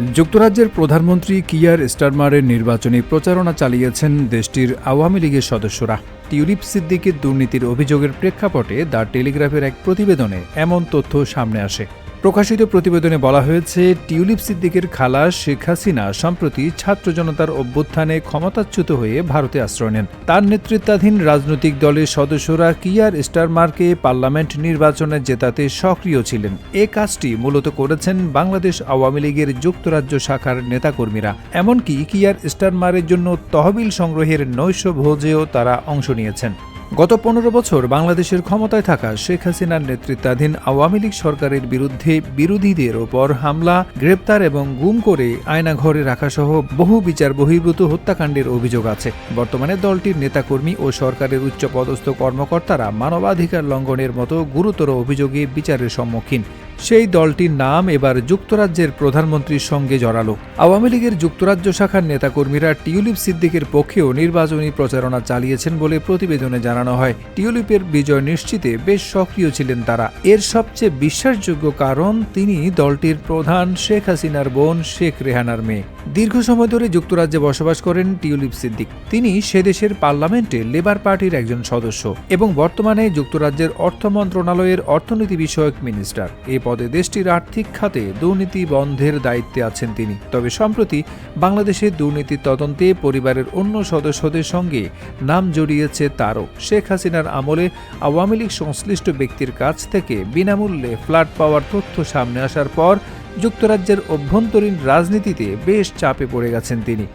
যুক্তরাজ্যের প্রধানমন্ত্রী কিয়ার স্টারমারের নির্বাচনী প্রচারণা চালিয়েছেন দেশটির আওয়ামী লীগের সদস্যরা। টিউলিপ সিদ্দিকের দুর্নীতির অভিযোগের প্রেক্ষাপটে দ্য টেলিগ্রাফের এক প্রতিবেদনে এমন তথ্য সামনে আসে। প্রকাশিত প্রতিবেদনে বলা হয়েছে, টিউলিপ সিদ্দিকের খালা শেখ হাসিনা সম্প্রতি ছাত্র জনতার অভ্যুত্থানে ক্ষমতাচ্যুত হয়ে ভারতে আশ্রয় নেন। তার নেতৃত্বাধীন রাজনৈতিক দলের সদস্যরা কিয়ার স্টারমারকে পার্লামেন্ট নির্বাচনে জেতাতে সক্রিয় ছিলেন। এ কাজটি মূলত করেছেন বাংলাদেশ আওয়ামী লীগের যুক্তরাজ্য শাখার নেতাকর্মীরা। এমনকি কিয়ার স্টারমারের জন্য তহবিল সংগ্রহের নৈশ ভোজেও তারা অংশ নিয়েছেন। গত পনেরো বছর বাংলাদেশের ক্ষমতায় থাকা শেখ হাসিনার নেতৃত্বাধীন আওয়ামী লীগ সরকারের বিরুদ্ধে বিরোধীদের ওপর হামলা, গ্রেপ্তার এবং গুম করে আয়না আয়নাঘরে রাখাসহ বহু বিচার বহির্ভূত হত্যাকাণ্ডের অভিযোগ আছে। বর্তমানে দলটির নেতাকর্মী ও সরকারের উচ্চপদস্থ কর্মকর্তারা মানবাধিকার লঙ্ঘনের মতো গুরুতর অভিযোগে বিচারের সম্মুখীন। সেই দলটির নাম এবার যুক্তরাজ্যের প্রধানমন্ত্রীর সঙ্গে জড়ালো। আওয়ামী লীগের যুক্তরাজ্য শাখার নেতাকর্মীরা টিউলিপ সিদ্দিকের পক্ষেও নির্বাচনী প্রচারণা চালিয়েছেন বলে প্রতিবেদনে জানানো হয়। টিউলিপের বিজয় নিশ্চিতে বেশ সক্রিয় ছিলেন তারা। এর সবচেয়ে বিশ্বাসযোগ্য কারণ, তিনি দলটির প্রধান শেখ হাসিনার বোন শেখ রেহানার মেয়ে। দীর্ঘ সময় ধরে যুক্তরাজ্যে বসবাস করেন টিউলিপ সিদ্দিক। তিনি সে দেশের পার্লামেন্টে লেবার পার্টির একজন সদস্য এবং বর্তমানে যুক্তরাজ্যের অর্থ মন্ত্রণালয়ের অর্থনীতি বিষয়ক মিনিস্টার। এ পদে দেশটির আর্থিক খাতে দুর্নীতি বন্ধের দায়িত্বে আছেন তিনি। তবে সম্প্রতি বাংলাদেশের দুর্নীতি তদন্তে পরিবারের অন্য সদস্যদের সঙ্গে নাম জড়িয়েছে তারও। শেখ হাসিনার আমলে আওয়ামী লীগ সংশ্লিষ্ট ব্যক্তির কাছ থেকে বিনামূল্যে ফ্ল্যাট পাওয়ার তথ্য সামনে আসার পর যুক্তরাজ্যের অভ্যন্তরীণ রাজনীতিতে বেশ চাপে পড়ে গেছেন তিনি।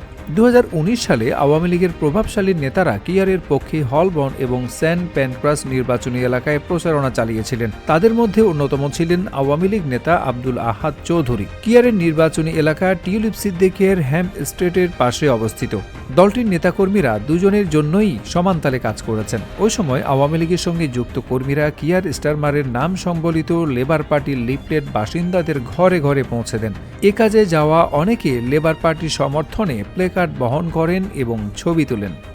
উনিশ সালে আওয়ামী লীগের প্রভাবশালী নেতারা কিয়ারের পক্ষে হলবন এবং সেন্ট প্যানক্রাস নির্বাচনী এলাকায় প্রচারণা চালিয়েছিলেন। তাদের মধ্যে অন্যতম ছিলেন আওয়ামী লীগ নেতা আব্দুল আহাদ চৌধুরী। কিয়ারের নির্বাচনী এলাকা টিউলিপ সিদ্দিকের হ্যাম্প স্টেটের পাশে অবস্থিত। দলটির নেতাকর্মীরা দুজনের জন্যই সমান তালে কাজ করেছেন। ওই সময় আওয়ামী লীগের সঙ্গে যুক্ত কর্মীরা কিয়ার স্টারমারের নাম সম্বলিত লেবার পার্টির লিফলেট বাসিন্দাদের ঘরে ঘরে পৌঁছে দেন। এ কাজে যাওয়া অনেকে লেবার পার্টির সমর্থনে প্লেকার্ড বহন করেন এবং ছবি তোলেন।